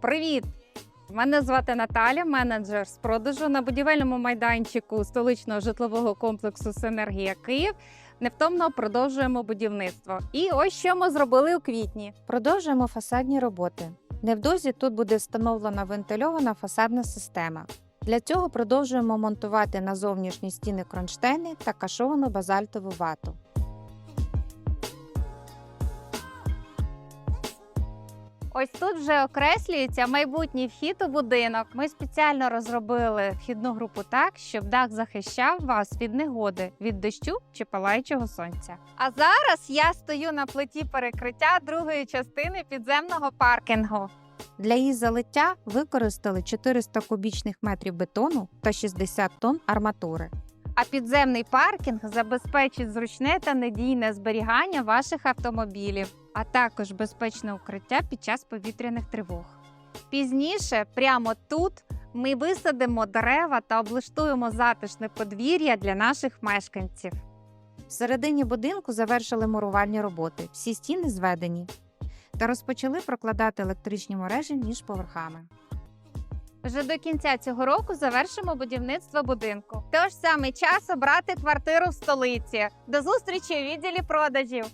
Привіт! Мене звати Наталя, менеджер з продажу на будівельному майданчику столичного житлового комплексу Синергія Київ. Невтомно продовжуємо будівництво. І ось що ми зробили у квітні. Продовжуємо фасадні роботи. Невдовзі тут буде встановлена вентильована фасадна система. Для цього продовжуємо монтувати на зовнішні стіни кронштейни та кашовану базальтову вату. Ось тут вже окреслюється майбутній вхід у будинок. Ми спеціально розробили вхідну групу так, щоб дах захищав вас від негоди, від дощу чи палаючого сонця. А зараз я стою на плиті перекриття другої частини підземного паркінгу. Для її залиття використали 400 кубічних метрів бетону та 60 тонн арматури. А підземний паркінг забезпечить зручне та надійне зберігання ваших автомобілів, а також безпечне укриття під час повітряних тривог. Пізніше, прямо тут, ми висадимо дерева та облаштуємо затишне подвір'я для наших мешканців. Всередині будинку завершили мурувальні роботи. Всі стіни зведені та розпочали прокладати електричні мережі між поверхами. Вже до кінця цього року завершимо будівництво будинку. Тож саме час обрати квартиру в столиці. До зустрічі у відділі продажів.